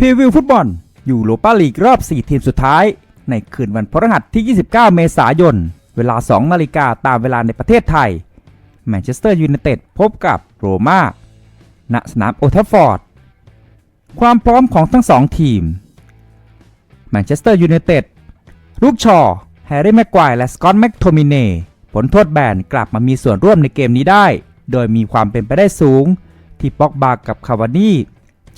พรีวิวฟุตบอลยูโรปาลีกรอบ 4 ทีมสุดท้าย ในคืนวันพฤหัสที่ 29 เมษายน เวลา 2 นาฬิกาตามเวลาในประเทศไทย แมนเชสเตอร์ยูไนเต็ดพบกับโรม่าณสนามโอทัฟฟอร์ด ความพร้อมของทั้งสองทีม แมนเชสเตอร์ยูไนเต็ดลูกชอ แฮร์รี่แม็กควายและสกอตต์แม็กโทมิเน่ผลโทษแบนกลับมามีส่วนร่วมในเกมนี้ได้ โดยมีความเป็นไปได้สูง ที่ป็อกบากับคาวานี่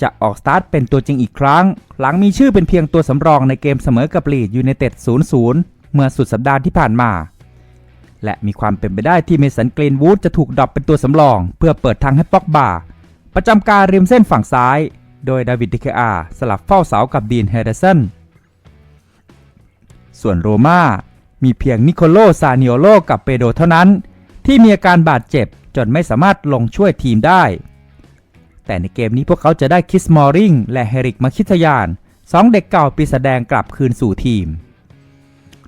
จะออกสตาร์ทเป็นตัวจริงอีกครั้ง หลังมีชื่อเป็นเพียงตัวสำรองในเกมเสมอกับลีดยูไนเต็ด 0-0 เมื่อสุดสัปดาห์ที่ผ่านมา และมีความเป็นไปได้ที่เมสันกรีนวูดจะถูกดรอปเป็นตัวสำรอง เพื่อเปิดทางให้ป็อกบาประจำการริมเส้นฝั่งซ้าย โดยดาวิดดิเคอาสลับเฝ้าเสากับดีนเฮเดอร์สันส่วนโรม่ามีเพียงนิโคโลซานิโอโลกับเปโดเท่านั้น ที่มีอาการบาดเจ็บจนไม่สามารถลงช่วยทีมได้ แต่ในเกมนี้พวกเขาจะได้คิสมอริงและเฮริกมาคิทยานสองเด็กเก่าปีศาจแดงกลับคืนสู่ทีม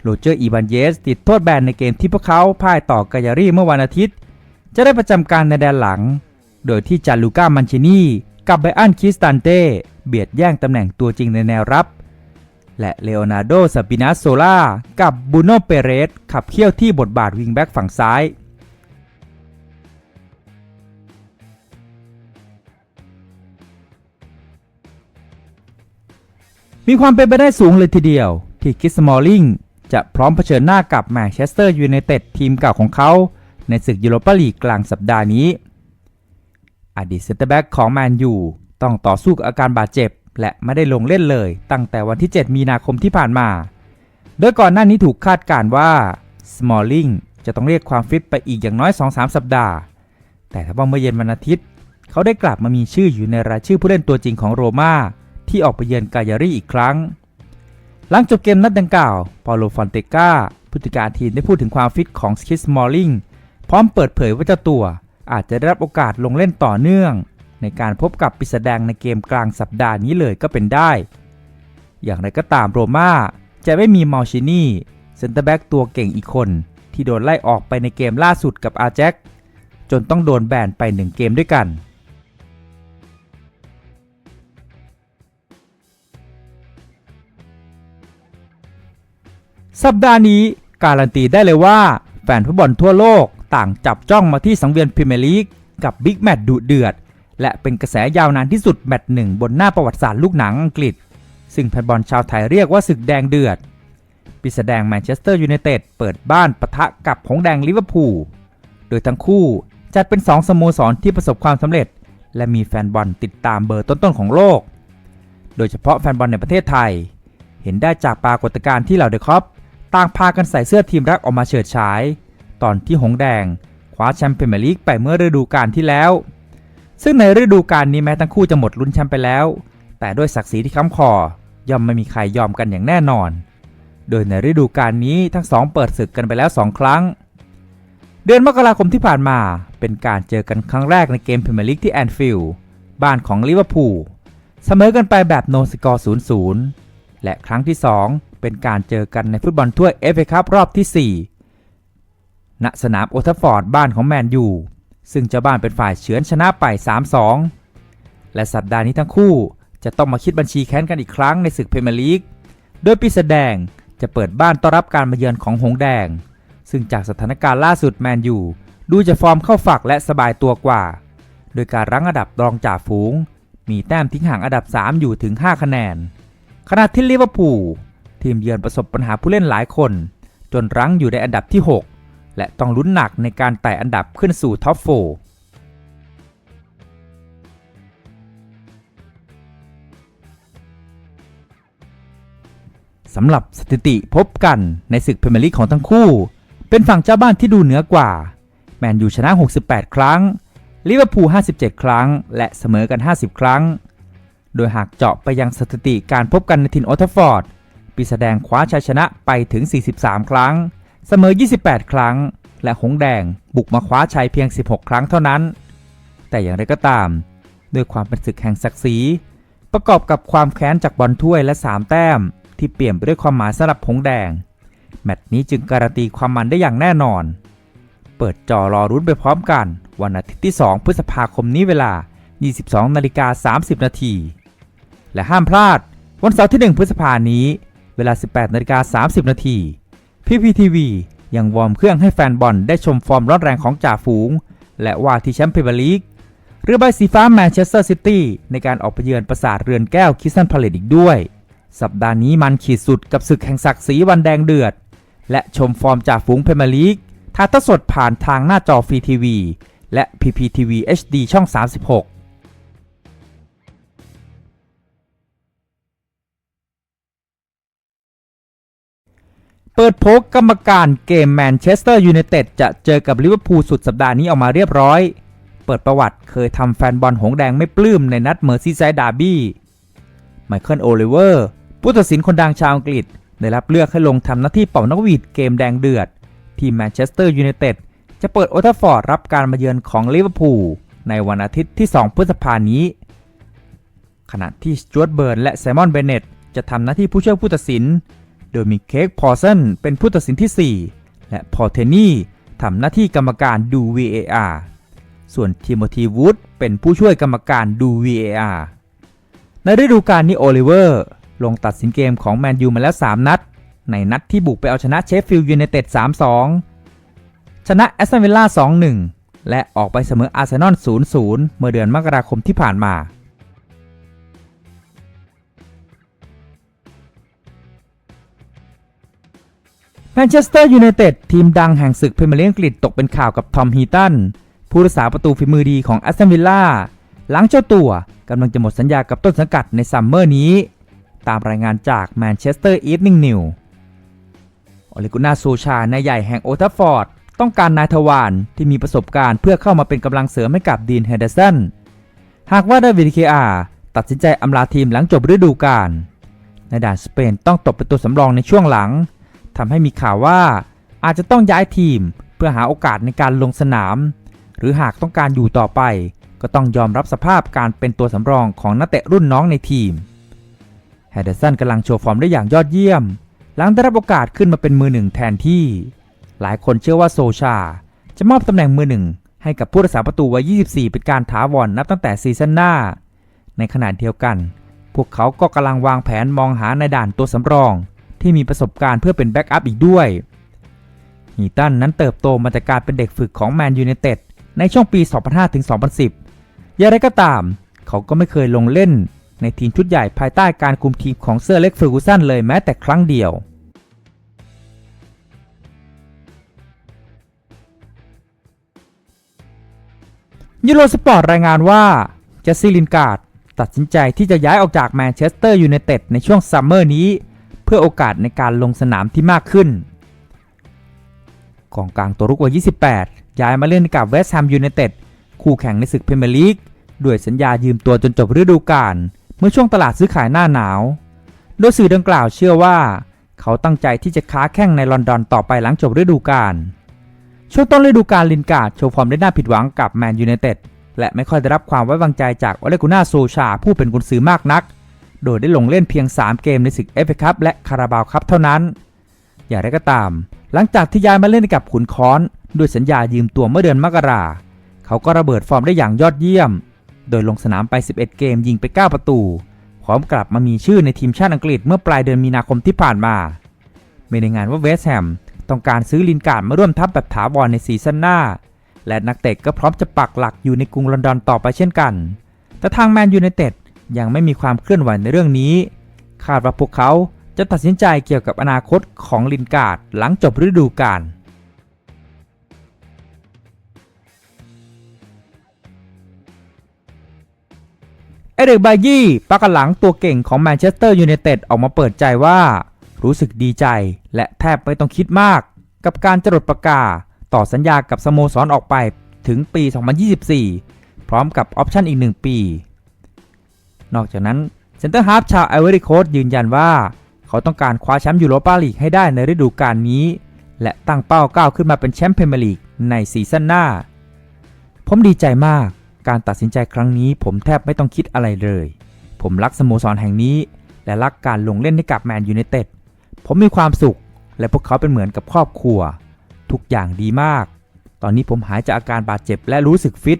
โรเจอร์อีวานเยสติดโทษแบนในเกมที่พวกเขาพ่ายต่อกายารีเมื่อวันอาทิตย์ จะได้ประจำการในแดนหลัง โดยที่จาลูก้ามันชินีกับไบอันคิสตันเต้เบียดแย่งตำแหน่งตัวจริงในแนวรับ และเลโอนาร์โดซาปินาโซลากับบูโนเปเรสขับเคี่ยวที่บทบาทวิงแบ็กฝั่งซ้าย มีความเป็นไปได้สูงเลยทีเดียว ที่คิสมอลลิงจะพร้อมเผชิญหน้ากับแมนเชสเตอร์ยูไนเต็ดทีมเก่าของเขา ในศึกยูโรปาลีกกลางสัปดาห์นี้ อดีตเซนเตอร์แบ็กของแมนยูต้องต่อสู้กับอาการบาดเจ็บ และไม่ได้ลงเล่นเลย ตั้งแต่วันที่ 7 มีนาคมที่ผ่านมา โดยก่อนหน้านี้ถูกคาดการณ์ว่าสมอลลิงจะต้องเรียกความฟิตไปอีกอย่างน้อย 2-3 สัปดาห์ แต่ถ้าว่าเมื่อเย็นวันอาทิตย์ เขาได้กลับมามีชื่ออยู่ในรายชื่อผู้เล่นตัวจริงของโรม่า ที่ออกไปเยือนกายารีอีกครั้ง หลังจบเกมนัดดังกล่าว ปาโลฟอนเตกาผู้จัดการทีมได้พูดถึงความฟิตของสคิสมอลลิงพร้อมเปิดเผยว่าเจ้าตัว อาจจะได้รับโอกาสลงเล่นต่อเนื่อง ในการพบกับปิศแดงในเกมกลางสัปดาห์นี้เลยก็เป็นได้ อย่างไรก็ตามโรม่าจะไม่มีมาลชินีเซนเตอร์แบ็กตัวเก่งอีกคน ที่โดนไล่ออกไปในเกมล่าสุดกับอาแจ็คจนต้องโดนแบนไปหนึ่งเกมด้วยกัน สัปดาห์นี้การันตีได้เลยว่า แฟนฟุตบอลทั่วโลกต่างจับจ้องมาที่สังเวียนพรีเมียร์ลีกกับบิ๊กแมตช์ดุเดือด และเป็นกระแสยาวนานที่สุดแมตช์หนึ่งบนหน้าประวัติศาสตร์ลูกหนังอังกฤษ ซึ่งแฟนบอลชาวไทยเรียกว่าศึกแดงเดือดปีศาจแดงแมนเชสเตอร์ยูไนเต็ดเปิดบ้านปะทะกับหงแดงลิเวอร์พูลโดยทั้งคู่จัดเป็น 2สโมสรที่ประสบความสำเร็จ และมีแฟนบอลติดตามเบอร์ต้นๆของโลก โดยเฉพาะแฟนบอลในประเทศไทย เห็นได้จากปรากฏการณ์ที่เหล่าเดอะคอป ต่างพากันใส่เสื้อทีมรักออกมาเฉิดฉาย ตอนที่หงแดงคว้าแชมป์พรีเมียร์ลีกไปเมื่อฤดูกาลที่แล้ว ซึ่งในฤดูกาลนี้แม้ทั้งคู่จะหมดลุ้นแชมป์ไปแล้ว แต่ด้วยศักดิ์ศรีที่ค้ำคอย่อมไม่มีใครยอมกันอย่างแน่นอน โดยในฤดูกาลนี้ทั้งสองเปิดศึกกันไปแล้ว 2 ครั้ง เดือนมกราคมที่ผ่านมาเป็นการเจอกันครั้งแรกในเกมพรีเมียร์ลีกที่แอนฟิลด์บ้านของลิเวอร์พูลเสมอกันไปแบบโนสกอร์ 0-0 และครั้งที่ 2 เป็นการเจอกันในฟุตบอลถ้วยเอฟเอคัพรอบที่ 4 ณ สนามโอทัฟฟอร์ดบ้านของแมนยู ซึ่งเจ้าบ้านเป็นฝ่ายเฉือนชนะไป 3-2 และสัปดาห์นี้ทั้งคู่จะต้องมาคิดบัญชีแค้นกันอีกครั้งในศึกพรีเมียร์ลีก โดยปีศาจแดงจะเปิดบ้านต้อนรับการมาเยือนของหงส์แดง ซึ่งจากสถานการณ์ล่าสุดแมนยูดูจะฟอร์มเข้าฝักและสบายตัวกว่า โดยการรั้งอันดับรองจ่าฝูง มีแต้มทิ้งห่างอันดับ 3 อยู่ถึง 5 คะแนน ขณะที่ลิเวอร์พูล ทีมเยือนประสบปัญหาผู้เล่นหลายคน จนรั้งอยู่ในอันดับที่ 6 และต้องลุ้นหนักในการไต่อันดับขึ้นสู่ท็อปโฟร์สำหรับสถิติพบกันในศึกพรีเมียร์ลีกของทั้งคู่ เป็นฝั่งเจ้าบ้านที่ดูเหนือกว่า แมนยูชนะ 68 ครั้ง ลิเวอร์พูล 57 ครั้ง และเสมอกัน 50 ครั้ง โดยหากเจาะไปยังสถิติการพบกันในทินโอลด์แทัฟฟอร์ด ปีศาจแดงคว้าชัยชนะไปถึง 43 ครั้ง เสมอ 28 ครั้ง และหงแดงบุกมาคว้าชัยเพียง 16 ครั้งเท่านั้น แต่อย่างไรก็ตาม ด้วยความเป็นศึกแห่งศักดิ์ศรีประกอบกับความแค้นจากบอลถ้วยและ 3 แต้ม ที่เปลี่ยนไปด้วยความหมายสำหรับหงแดง แมตช์นี้จึงการันตีความมันได้อย่างแน่นอน เปิดจอรอรุ้นไปพร้อมกัน วันอาทิตย์ที่ 2 พฤษภาคมนี้เวลา 22นาฬิกา30 นาที และห้ามพลาด วันเสาร์ที่ 1 พฤษภานี้ เวลา 18นาฬิกา30 นาทีพีพีทีวียังวอร์มเครื่องให้แฟนบอลได้ชมฟอร์มร้อนแรงของจ่าฝูง และว่าที่แชมป์พรีเมียร์ลีกเรือใบสีฟ้าแมนเชสเตอร์ซิตี้ในการออกไปเยือนปราสาทเรือนแก้วคิสตันพาเลตอีกด้วย สัปดาห์นี้มันขีดสุดกับศึกแห่งศักดิ์ศรีวันแดงเดือด และชมฟอร์มจ่าฝูงพรีเมียร์ลีกถ่ายทอดสดผ่านทางหน้าจอฟรีทีวีและ PPTV HD ช่อง 36 เปิดโผกรรมการเกมแมนเชสเตอร์ยูไนเต็ดจะเจอกับลิเวอร์พูลสุดสัปดาห์นี้ออกมาเรียบร้อย เปิดประวัติเคยทำแฟนบอลหงแดงไม่ปลื้มในนัดเมอร์ซีไซด์ดาร์บี้ ไมเคิลโอลิเวอร์ ผู้ตัดสินคนดังชาวอังกฤษ ได้รับเลือกให้ลงทำหน้าที่เป่านกหวีดเกมแดงเดือด ที่แมนเชสเตอร์ยูไนเต็ดจะเปิดโอทฟอร์ดรับการมาเยือนของลิเวอร์พูลในวันอาทิตย์ที่ 2 พฤษภานี้ ขณะที่จวตเบิร์นและไซมอนเบเนตจะทำหน้าที่ผู้ช่วยผู้ตัดสิน โดยมีเค้กพอร์สันเป็นผู้ตัดสินที่ 4 และพอเทนี่ทำหน้าที่กรรมการดู VAR ส่วนทิโมธีวูดเป็นผู้ช่วยกรรมการดู VAR ในฤดูกาลนี้โอลิเวอร์ลงตัดสินเกมของแมนยูมาแล้ว 3 นัด ในนัดที่บุกไปเอาชนะเชฟฟิลด์ยูไนเต็ด 3-2 ชนะแอสตันวิลล่า 2-1 และออกไปเสมออาร์เซนอล 0-0 เมื่อเดือนมกราคมที่ผ่านมา แมนเชสเตอร์ยูไนเต็ดทีมดังแห่งศึกพรีเมียร์ลีกอังกฤษตกเป็นข่าวกับทอมฮีตันผู้รักษาประตูฝีมือดีของแอสตันวิลล่าหลังเจ้าตัวกำลังจะหมดสัญญากับต้นสังกัดในซัมเมอร์นี้ ตามรายงานจากแมนเชสเตอร์อีฟนิงนิวโอเลกุนาโซชานายใหญ่แห่งโอทัฟฟอร์ด ต้องการนายทวารที่มีประสบการณ์เพื่อเข้ามาเป็นกำลังเสริมให้กับดีนเฮเดอร์สันหากว่าดาวิดเคอาตัดสินใจอำลาทีมหลังจบฤดูกาลในด่านสเปนต้องตกเป็นตัวสำรองในช่วงหลัง ทำให้มีข่าวว่าอาจจะต้องย้ายทีมเพื่อหาโอกาสในการลงสนาม หรือหากต้องการอยู่ต่อไป ก็ต้องยอมรับสภาพการเป็นตัวสำรองของนักเตะรุ่นน้องในทีมแฮเดอร์สันกำลังโชว์ฟอร์มได้อย่างยอดเยี่ยม หลังได้รับโอกาสขึ้นมาเป็นมือหนึ่งแทนที่ หลายคนเชื่อว่าโซชา จะมอบตำแหน่งมือหนึ่งให้กับผู้รักษาประตูวัย 24 เป็นการถาวรนนับตั้งแต่ซีซั่นหน้า ในขณะเดียวกัน พวกเขาก็กำลังวางแผนมองหาในด่านตัวสำรอง ที่มีประสบการณ์เพื่อเป็นแบ็กอัพอีกด้วยฮีตันนั้นเติบโตมาจากการเป็นเด็กฝึกของแมนยู i นเต็ดในช่วงปี 2005-2010 อย่างไรก็ตาม เขาก็ไม่เคยลงเล่น ในทีมชุดใหญ่ภายใต้การคุมทีมของเซอร์เล็กเฟอร์กูสันเลยแม้แต่ครั้งเดียว ยูโรสปอร์ตรายงานว่าเจสซี่ลินการ์ดตัดสินใจที่จะย้ายออกจากแมนเชสเตอร์ยูไนเต็ดในช่วงซัมเมอร์นี้ เพื่อโอกาสในการลงสนามที่มากขึ้นกองกลางตัวรุกวัย 28 ย้ายมาเล่นกับเวสต์แฮมยูไนเต็ดคู่แข่งในศึกพรีเมียร์ลีกด้วยสัญญายืมตัวจนจบฤดูกาลเมื่อช่วงตลาดซื้อขายหน้าหนาว โดยสื่อดังกล่าวเชื่อว่า เขาตั้งใจที่จะค้าแข่งในลอนดอนต่อไปหลังจบฤดูกาลช่วงต้นฤดูกาลลินการ์ดโชว์ฟอร์มได้น่าผิดหวังกับแมนยูไนเต็ดและไม่ค่อยได้รับความไว้วางใจจากอเลกุน่าโซชาผู้เป็นกุนซือมากนัก โดยได้ลงเล่นเพียง 3 เกมในศึกเอฟเอคัพและคาราบาวคัพเท่านั้น อย่างไรก็ตาม หลังจากที่ย้ายมาเล่นกับขุนค้อนด้วยสัญญายืมตัวเมื่อเดือนมกราเขาก็ระเบิดฟอร์มได้อย่างยอดเยี่ยม โดยลงสนามไป 11 เกมยิงไป 9 ประตู พร้อมกลับมามีชื่อในทีมชาติอังกฤษเมื่อปลายเดือนมีนาคมที่ผ่านมาไม่ในงานว่าเวสแฮมต้องการซื้อลินการ์ดมาร่วมทัพแบบถาวรในซีซั่นหน้า และนักเตะก็พร้อมจะปักหลักอยู่ในกรุงลอนดอนต่อไปเช่นกัน แต่ทางแมนยูไนเต็ด ยังไม่มีความเคลื่อนไหวในเรื่องนี้ คาดว่าพวกเขาจะตัดสินใจเกี่ยวกับอนาคตของลินการ์ดหลังจบฤดูกาลเอเดริกบายี่ปักหลังตัวเก่งของแมนเชสเตอร์ยูไนเต็ดออกมาเปิดใจว่า รู้สึกดีใจและแทบไม่ต้องคิดมาก กับการจรดประกาต่อสัญญากับสโมสรออกไปถึงปี 2024 พร้อมกับออปชั่นอีก 1 ปี นอกจากนั้นเซนเตอร์ฮาร์ฟชาวไอเวอรี่โคสยืนยันว่า เขาต้องการคว้าแชมป์ยูโรปาลีกให้ได้ในฤดูกาลนี้ และตั้งเป้าก้าวขึ้นมาเป็นแชมป์พรีเมียร์ลีกในซีซั่นหน้า ผมดีใจมากการตัดสินใจครั้งนี้ ผมแทบไม่ต้องคิดอะไรเลย ผมรักสโมสรแห่งนี้ และรักการลงเล่นให้กับแมนยูไนเต็ดผมมีความสุข และพวกเขาเป็นเหมือนกับครอบครัว ทุกอย่างดีมาก ตอนนี้ผมหายจากอาการบาดเจ็บและรู้สึกฟิต